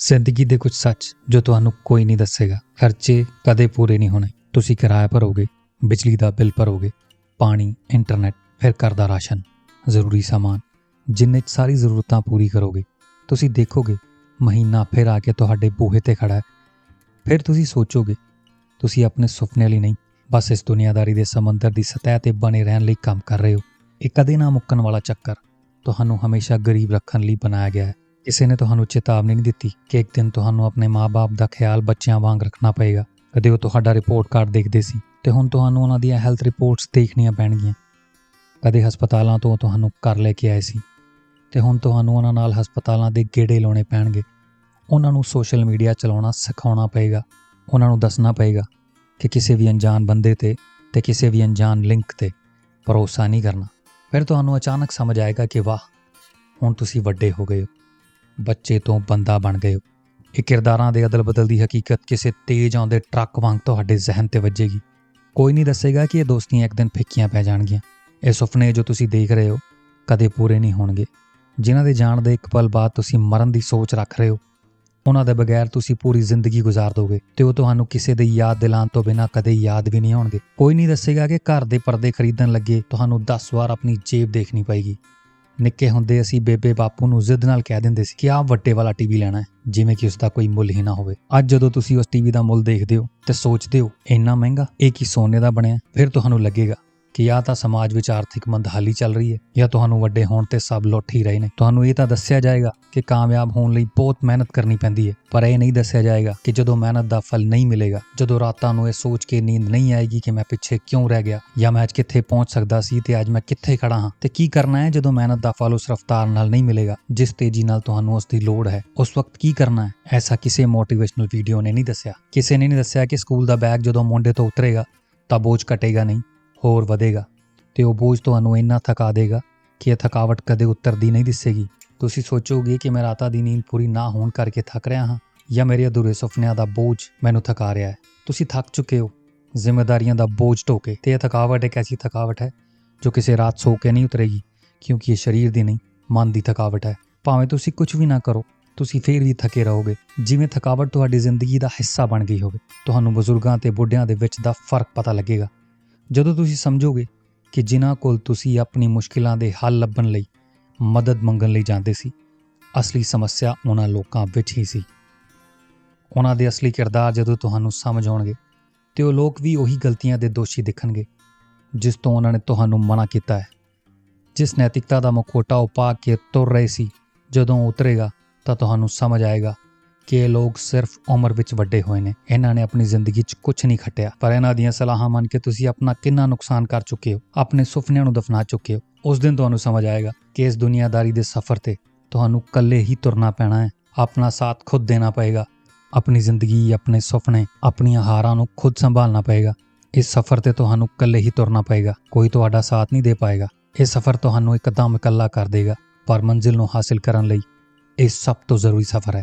ਜ਼ਿੰਦਗੀ ਦੇ ਕੁਝ ਸੱਚ ਜੋ ਤੁਹਾਨੂੰ ਕੋਈ ਨਹੀਂ ਦੱਸੇਗਾ। ਖਰਚੇ ਕਦੇ ਪੂਰੇ ਨਹੀਂ ਹੋਣੇ। ਤੁਸੀਂ ਕਿਰਾਇਆ ਭਰੋਗੇ, ਬਿਜਲੀ ਦਾ ਬਿੱਲ ਭਰੋਗੇ, ਪਾਣੀ, ਇੰਟਰਨੈਟ, ਫਿਰ ਘਰ ਦਾ ਰਾਸ਼ਨ, ਜ਼ਰੂਰੀ ਸਾਮਾਨ, ਜਿੰਨੇ ਸਾਰੀ ਜ਼ਰੂਰਤਾਂ ਪੂਰੀ ਕਰੋਗੇ। ਤੁਸੀਂ ਦੇਖੋਗੇ, ਮਹੀਨਾ ਫਿਰ ਆ ਕੇ ਤੁਹਾਡੇ ਬੂਹੇ ਤੇ ਖੜਾ ਹੈ। ਫਿਰ ਤੁਸੀਂ ਸੋਚੋਗੇ, ਤੁਸੀਂ ਆਪਣੇ ਸੁਪਨੇ ਲਈ ਨਹੀਂ, ਬਸ ਇਸ ਦੁਨੀਆਦਾਰੀ ਦੇ ਸਮੁੰਦਰ ਦੀ ਸਤਹ ਤੇ ਬਣੇ ਰਹਿਣ ਲਈ ਕੰਮ ਕਰ ਰਹੇ ਹੋ। ਇਹ ਕਦੇ ਨਾ ਮੁੱਕਣ ਵਾਲਾ ਚੱਕਰ, ਤੁਹਾਨੂੰ ਹਮੇਸ਼ਾ ਗਰੀਬ ਰੱਖਣ ਲਈ ਬਣਾਇਆ ਗਿਆ ਹੈ। ਕਿਸੇ ਨੇ ਤੁਹਾਨੂੰ ਚੇਤਾਵਨੀ ਨਹੀਂ ਦਿੱਤੀ ਕਿ ਇੱਕ ਦਿਨ ਤੁਹਾਨੂੰ ਆਪਣੇ ਮਾਪੇ ਦਾ ਖਿਆਲ ਬੱਚਿਆਂ ਵਾਂਗ ਰੱਖਣਾ ਪਏਗਾ? ਕਦੇ ਉਹ ਤੁਹਾਡਾ ਰਿਪੋਰਟ ਕਾਰਡ ਦੇਖਦੇ ਸੀ ਤੇ ਹੁਣ ਤੁਹਾਨੂੰ ਉਹਨਾਂ ਦੀਆਂ ਹੈਲਥ ਰਿਪੋਰਟਸ ਦੇਖਣੀਆਂ ਪੈਣਗੀਆਂ। ਕਦੇ ਹਸਪਤਾਲਾਂ ਤੋਂ ਤੁਹਾਨੂੰ ਘਰ ਲੈ ਕੇ ਆਏ ਸੀ ਤੇ ਹੁਣ ਤੁਹਾਨੂੰ ਉਹਨਾਂ ਨਾਲ ਹਸਪਤਾਲਾਂ ਦੇ ਗੇੜੇ ਲਾਉਣੇ ਪੈਣਗੇ। ਉਹਨਾਂ ਨੂੰ ਸੋਸ਼ਲ ਮੀਡੀਆ ਚਲਾਉਣਾ ਸਿਖਾਉਣਾ ਪਏਗਾ। ਉਹਨਾਂ ਨੂੰ ਦੱਸਣਾ ਪਏਗਾ ਕਿ ਕਿਸੇ ਵੀ ਅਣਜਾਣ ਬੰਦੇ ਤੇ ਤੇ ਕਿਸੇ ਵੀ ਅਣਜਾਣ ਲਿੰਕ ਤੇ ਭਰੋਸਾ ਨਹੀਂ ਕਰਨਾ। ਫਿਰ ਤੁਹਾਨੂੰ ਅਚਾਨਕ ਸਮਝ ਆਏਗਾ ਕਿ ਵਾਹ, ਹੁਣ ਤੁਸੀਂ ਵੱਡੇ ਹੋ ਗਏ ਹੋ। ਬੱਚੇ ਤੋਂ ਬੰਦਾ ਬਣ ਗਏ। ਹੋ ਇਹ ਕਿਰਦਾਰਾਂ ਦੇ ਅਦਲ-ਬਦਲ ਦੀ ਹਕੀਕਤ ਕਿਸੇ ਤੇਜ਼ ਆਉਂਦੇ ਟਰੱਕ ਵਾਂਗ ਤੁਹਾਡੇ ਜ਼ਿਹਨ ਤੇ ਵੱਜੇਗੀ। ਕੋਈ ਨਹੀਂ ਦੱਸੇਗਾ ਕਿ ਇਹ ਦੋਸਤੀਆਂ ਇੱਕ ਦਿਨ ਫਿੱਕੀਆਂ ਪੈ ਜਾਣਗੀਆਂ। ਇਹ ਸੁਪਨੇ ਜੋ ਤੁਸੀਂ ਦੇਖ ਰਹੇ ਹੋ, ਕਦੇ ਪੂਰੇ ਨਹੀਂ ਹੋਣਗੇ। ਜਿਨ੍ਹਾਂ ਦੇ ਜਾਣ ਦੇ ਇੱਕ ਪਲ ਬਾਅਦ ਤੁਸੀਂ ਮਰਨ ਦੀ ਸੋਚ ਰੱਖ ਰਹੇ ਹੋ, ਉਹਨਾਂ ਦੇ ਬਗੈਰ ਤੁਸੀਂ ਪੂਰੀ ਜ਼ਿੰਦਗੀ ਗੁਜ਼ਾਰ ਦੋਗੇ ਤੇ ਉਹ ਤੁਹਾਨੂੰ ਕਿਸੇ ਦੇ ਯਾਦ ਦਿਲਾਉਣ ਤੋਂ ਬਿਨਾਂ ਕਦੇ ਯਾਦ ਵੀ ਨਹੀਂ ਹੋਣਗੇ। ਕੋਈ ਨਹੀਂ ਦੱਸੇਗਾ ਕਿ ਘਰ ਦੇ ਪਰਦੇ ਖਰੀਦਣ ਲੱਗੇ, ਤੁਹਾਨੂੰ 10 ਵਾਰ ਆਪਣੀ ਜੇਬ ਦੇਖਣੀ ਪਏਗੀ। ਨਿੱਕੇ ਹੁੰਦੇ ਅਸੀਂ ਬੇਬੇ ਬਾਪੂ ਨੂੰ ਜ਼ਿੱਦ ਨਾਲ ਕਹਿ ਦਿੰਦੇ ਸੀ ਕਿ ਆਹ ਵੱਡੇ ਵਾਲਾ ਟੀਵੀ ਲੈਣਾ ਹੈ, ਜਿਵੇਂ ਕਿ ਉਸ ਦਾ ਕੋਈ ਮੁੱਲ ਹੀ ਨਾ ਹੋਵੇ। ਅੱਜ ਜਦੋਂ ਤੁਸੀਂ ਉਸ ਟੀਵੀ ਦਾ ਮੁੱਲ ਦੇਖਦੇ ਹੋ ਤੇ ਸੋਚਦੇ ਹੋ, ਇੰਨਾ ਮਹਿੰਗਾ, ਇਹ ਕੀ ਸੋਨੇ ਦਾ ਬਣਿਆ? ਫਿਰ ਤੁਹਾਨੂੰ ਲੱਗੇਗਾ ਕਿ ਜਾਂ ਤਾਂ ਸਮਾਜ ਵਿੱਚ ਆਰਥਿਕ ਮੰਦਹਾਲੀ ਚੱਲ ਰਹੀ ਹੈ, ਜਾਂ ਤੁਹਾਨੂੰ ਵੱਡੇ ਹੋਣ ਤੇ ਸਭ ਲੁੱਟ ਹੀ ਰਹੇ ਨੇ। ਤੁਹਾਨੂੰ ਇਹ ਤਾਂ ਦੱਸਿਆ ਜਾਏਗਾ ਕਿ ਕਾਮਯਾਬ ਹੋਣ ਲਈ ਬਹੁਤ ਮਿਹਨਤ ਕਰਨੀ ਪੈਂਦੀ ਹੈ, ਪਰ ਇਹ ਨਹੀਂ ਦੱਸਿਆ ਜਾਏਗਾ ਕਿ ਜਦੋਂ ਮਿਹਨਤ ਦਾ ਫਲ ਨਹੀਂ ਮਿਲੇਗਾ, ਜਦੋਂ ਰਾਤਾਂ ਨੂੰ ਇਹ ਸੋਚ ਕੇ ਨੀਂਦ ਨਹੀਂ ਆਏਗੀ ਕਿ ਮੈਂ ਪਿੱਛੇ ਕਿਉਂ ਰਹਿ ਗਿਆ, ਜਾਂ ਮੈਂ ਅੱਜ ਕਿੱਥੇ ਪਹੁੰਚ ਸਕਦਾ ਸੀ ਤੇ ਅੱਜ ਮੈਂ ਕਿੱਥੇ ਖੜਾ ਹਾਂ, ਤੇ ਕੀ ਕਰਨਾ ਹੈ ਜਦੋਂ ਮਿਹਨਤ ਦਾ ਫਲ ਉਸ ਰਫ਼ਤਾਰ ਨਾਲ ਨਹੀਂ ਮਿਲੇਗਾ, ਜਿਸ ਤੇਜ਼ੀ ਨਾਲ ਤੁਹਾਨੂੰ ਉਸ ਦੀ ਲੋੜ ਹੈ। ਉਸ ਵਕਤ ਕੀ ਕਰਨਾ ਹੈ? ਐਸਾ ਕਿਸੇ ਮੋਟੀਵੇਸ਼ਨਲ ਵੀਡੀਓ ਨੇ ਨਹੀਂ ਦੱਸਿਆ। ਕਿਸੇ ਨੇ ਨਹੀਂ ਦੱਸਿਆ ਕਿ ਸਕੂਲ ਦਾ ਬੈਗ ਜਦੋਂ ਮੋਢੇ ਤੋਂ ਉਤਰੇਗਾ, ਤਾਂ ਬੋਝ ਘਟੇਗਾ ਨਹੀਂ। ਹੋਰ ਵਧੇਗਾ ਤੇ ਉਹ ਬੋਝ ਤੁਹਾਨੂੰ ਇੰਨਾ ਥਕਾ ਦੇਗਾ ਕਿ ਇਹ ਥਕਾਵਟ ਕਦੇ ਉਤਰਦੀ ਨਹੀਂ ਦਿਸੇਗੀ। ਤੁਸੀਂ ਸੋਚੋਗੇ ਕਿ ਮੈਂ ਰਾਤਾਂ ਦੀ ਨੀਂਦ ਪੂਰੀ ਨਾ ਹੋਣ ਕਰਕੇ ਥੱਕ ਰਿਹਾ ਹਾਂ ਜਾਂ ਮੇਰੇ ਅਧੂਰੇ ਸੁਪਨਿਆਂ ਦਾ ਬੋਝ ਮੈਨੂੰ ਥਕਾ ਰਿਹਾ ਹੈ। ਤੁਸੀਂ ਥੱਕ ਚੁੱਕੇ ਹੋ। ਜ਼ਿੰਮੇਵਾਰੀਆਂ ਦਾ ਬੋਝ ਢੋਕੇ ਤੇ ਇਹ ਥਕਾਵਟ ਇੱਕ ਐਸੀ ਥਕਾਵਟ ਹੈ ਜੋ ਕਿਸੇ ਰਾਤ ਸੋ ਕੇ ਨਹੀਂ ਉਤਰੇਗੀ ਕਿਉਂਕਿ ਇਹ ਸਰੀਰ ਦੀ ਨਹੀਂ, ਮਨ ਦੀ ਥਕਾਵਟ ਹੈ। ਭਾਵੇਂ ਤੁਸੀਂ ਕੁਝ ਵੀ ਨਾ ਕਰੋ, ਤੁਸੀਂ ਫੇਰ ਵੀ ਥਕੇ ਰਹੋਗੇ। ਜਿਵੇਂ ਥਕਾਵਟ ਤੁਹਾਡੀ ਜ਼ਿੰਦਗੀ ਦਾ ਹਿੱਸਾ ਬਣ ਗਈ ਹੋਵੇ, ਤੁਹਾਨੂੰ ਬਜ਼ੁਰਗਾਂ ਤੇ ਬੁੱਢਿਆਂ ਦੇ ਵਿੱਚ ਦਾ ਫ਼ਰਕ ਪਤਾ ਲੱਗੇਗਾ। ਜਦੋਂ ਤੁਸੀਂ ਸਮਝੋਗੇ ਕਿ ਜਿਨ੍ਹਾਂ ਕੋਲ ਤੁਸੀਂ ਆਪਣੀ ਮੁਸ਼ਕਿਲਾਂ ਦੇ ਹੱਲ ਲੱਭਣ ਲਈ ਮਦਦ ਮੰਗਣ ਲਈ ਜਾਂਦੇ ਸੀ, ਅਸਲੀ ਸਮੱਸਿਆ ਉਹਨਾਂ ਲੋਕਾਂ ਵਿੱਚ ਹੀ ਸੀ। ਉਹਨਾਂ ਦੇ ਅਸਲੀ ਕਿਰਦਾਰ ਜਦੋਂ ਤੁਹਾਨੂੰ ਸਮਝ ਆਉਣਗੇ, ਤੇ ਉਹ ਲੋਕ ਵੀ ਉਹੀ ਗਲਤੀਆਂ ਦੇ ਦੋਸ਼ੀ ਦਿਖਣਗੇ, ਜਿਸ ਤੋਂ ਉਹਨਾਂ ਨੇ ਤੁਹਾਨੂੰ ਮਨਾ ਕੀਤਾ ਹੈ। ਜਿਸ ਨੈਤਿਕਤਾ ਦਾ ਮੁਖੋਟਾ ਉਹ ਪਾ ਕੇ ਤੁਰ ਰਹੇ ਸੀ, ਜਦੋਂ ਉਤਰੇਗਾ, ਤਾਂ ਤੁਹਾਨੂੰ ਸਮਝ ਆਏਗਾ ਕਿ ਇਹ ਲੋਕ ਸਿਰਫ ਉਮਰ ਵਿੱਚ ਵੱਡੇ ਹੋਏ ਨੇ। ਇਹਨਾਂ ਨੇ ਆਪਣੀ ਜ਼ਿੰਦਗੀ 'ਚ ਕੁਝ ਨਹੀਂ ਖੱਟਿਆ। ਪਰ ਇਹਨਾਂ ਦੀਆਂ ਸਲਾਹਾਂ ਮੰਨ ਕੇ ਤੁਸੀਂ ਆਪਣਾ ਕਿੰਨਾ ਨੁਕਸਾਨ ਕਰ ਚੁੱਕੇ ਹੋ। ਆਪਣੇ ਸੁਪਨਿਆਂ ਨੂੰ ਦਫਨਾ ਚੁੱਕੇ ਹੋ। ਉਸ ਦਿਨ ਤੁਹਾਨੂੰ ਸਮਝ ਆਏਗਾ ਕਿ ਇਸ ਦੁਨੀਆਦਾਰੀ ਦੇ ਸਫ਼ਰ ਤੇ ਤੁਹਾਨੂੰ ਇਕੱਲੇ ਹੀ ਤੁਰਨਾ ਪੈਣਾ ਹੈ। ਆਪਣਾ ਸਾਥ ਖੁਦ ਦੇਣਾ ਪਏਗਾ। ਆਪਣੀ ਜ਼ਿੰਦਗੀ, ਆਪਣੇ ਸੁਪਨੇ, ਆਪਣੀਆਂ ਹਾਰਾਂ ਨੂੰ ਖੁਦ ਸੰਭਾਲਣਾ ਪਏਗਾ। ਇਸ ਸਫ਼ਰ ਤੇ ਤੁਹਾਨੂੰ ਇਕੱਲੇ ਹੀ ਤੁਰਨਾ ਪਏਗਾ। ਕੋਈ ਤੁਹਾਡਾ ਸਾਥ ਨਹੀਂ ਦੇ ਪਾਏਗਾ। ਇਹ ਸਫ਼ਰ ਤੁਹਾਨੂੰ ਇੱਕਦਮ ਇਕੱਲਾ ਕਰ ਦੇਗਾ। ਪਰ ਮੰਜ਼ਿਲ ਨੂੰ ਹਾਸਿਲ ਕਰਨ ਲਈ ਇਹ ਸਭ ਤੋਂ ਜ਼ਰੂਰੀ ਸਫ਼ਰ ਹੈ।